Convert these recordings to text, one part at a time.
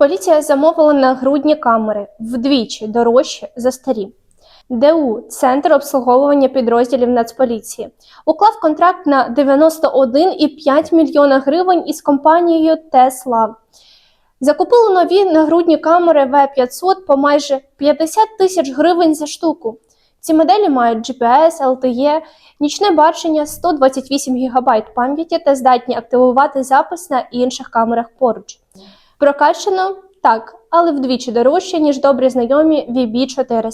Поліція замовила на грудні камери вдвічі дорожче за старі. ДУ Центр обслуговування підрозділів Нацполіції уклав контракт на 91,5 мільйона гривень із компанією Тесла. Закупили нові нагрудні камери В500 по майже 50 тисяч гривень за штуку. Ці моделі мають GPS, LTE, нічне бачення, 128 ГБ пам'яті та здатні активувати запис на інших камерах поруч. Прокачано так, але вдвічі дорожче, ніж добрі знайомі VB400.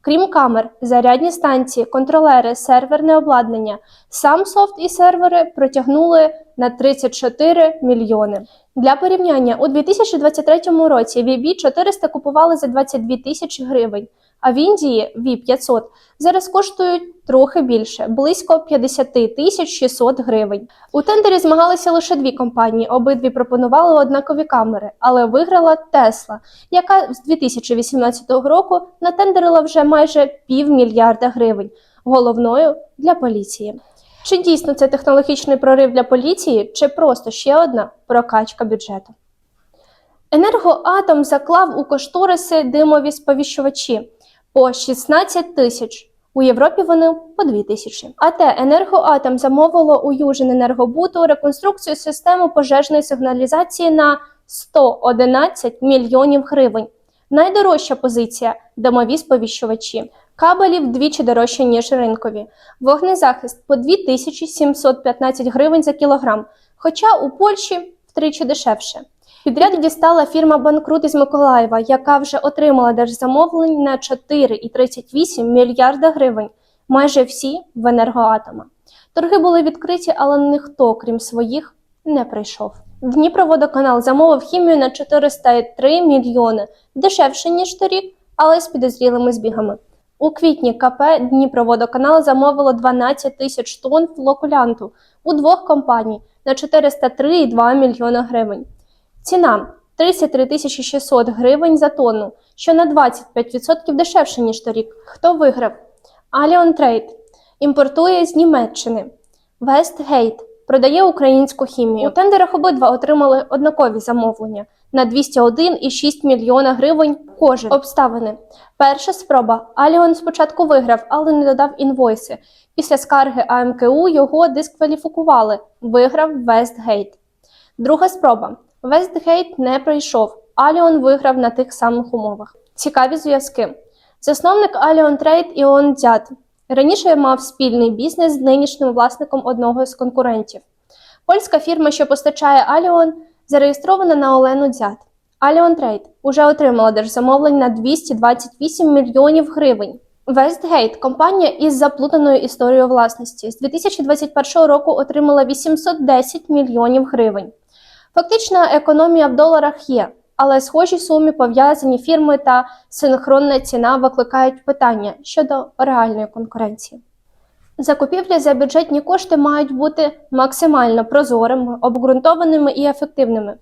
Крім камер, зарядні станції, контролери, серверне обладнання, сам софт і сервери протягнули на 34 мільйони. Для порівняння, у 2023 році VB400 купували за 22 тисячі гривень, а в Індії V500 зараз коштують трохи більше, близько 50 тисяч 600 гривень. У тендері змагалися лише дві компанії, обидві пропонували однакові камери, але виграла Tesla, яка з 2018 року натендерила вже майже півмільярда гривень, головною для поліції. Чи дійсно це технологічний прорив для поліції, чи просто ще одна прокачка бюджету? Енергоатом заклав у кошториси димові сповіщувачі по 16 тисяч. У Європі вони по 2 тисячі. АТ «Енергоатом» замовило у Южненергобуту реконструкцію системи пожежної сигналізації на 111 мільйонів гривень. Найдорожча позиція димові сповіщувачі. Кабелі вдвічі дорожче, ніж ринкові. Вогнезахист по 2715 гривень за кілограм, хоча у Польщі втричі дешевше. Підряд дістала фірма Банкрут із Миколаєва, яка вже отримала держзамовлень на 4,38 мільярда гривень, майже всі в енергоатома. Торги були відкриті, але ніхто, крім своїх, не прийшов. Дніпроводоканал замовив хімію на 403 мільйони, дешевше, ніж торік, але з підозрілими збігами. У квітні КП Дніпроводоканал замовило 12 тисяч тонн флокулянту у двох компаній на 403,2 мільйона гривень. Ціна 33 тисячі 600 гривень за тонну, що на 25% дешевше, ніж торік. Хто виграв? Allion Trade імпортує з Німеччини. Westgate продає українську хімію. У тендерах обидва отримали однакові замовлення на 201,6 мільйона гривень кожен. Обставини. Перша спроба. Аліон спочатку виграв, але не додав інвойси. Після скарги АМКУ його дискваліфікували. Виграв Westgate. Друга спроба. Вестгейт не пройшов. Аліон виграв на тих самих умовах. Цікаві зв'язки. Засновник Аліон Трейд Іон Дзят раніше мав спільний бізнес з нинішнім власником одного з конкурентів. Польська фірма, що постачає Аліон, зареєстрована на Олену Дзят. Аліон Трейд уже отримала держзамовлень на 228 мільйонів гривень. Вестгейт компанія із заплутаною історією власності з 2021 року отримала 810 мільйонів гривень. Фактична економія в доларах є, але схожі суми пов'язані фірми та синхронна ціна викликають питання щодо реальної конкуренції. Закупівлі за бюджетні кошти мають бути максимально прозорими, обґрунтованими і ефективними,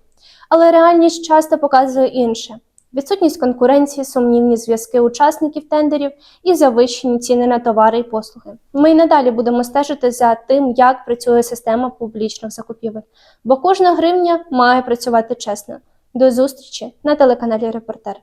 але реальність часто показує інше. Відсутність конкуренції, сумнівні зв'язки учасників тендерів і завищені ціни на товари і послуги. Ми й надалі будемо стежити за тим, як працює система публічних закупівель, бо кожна гривня має працювати чесно. До зустрічі на телеканалі Репортер.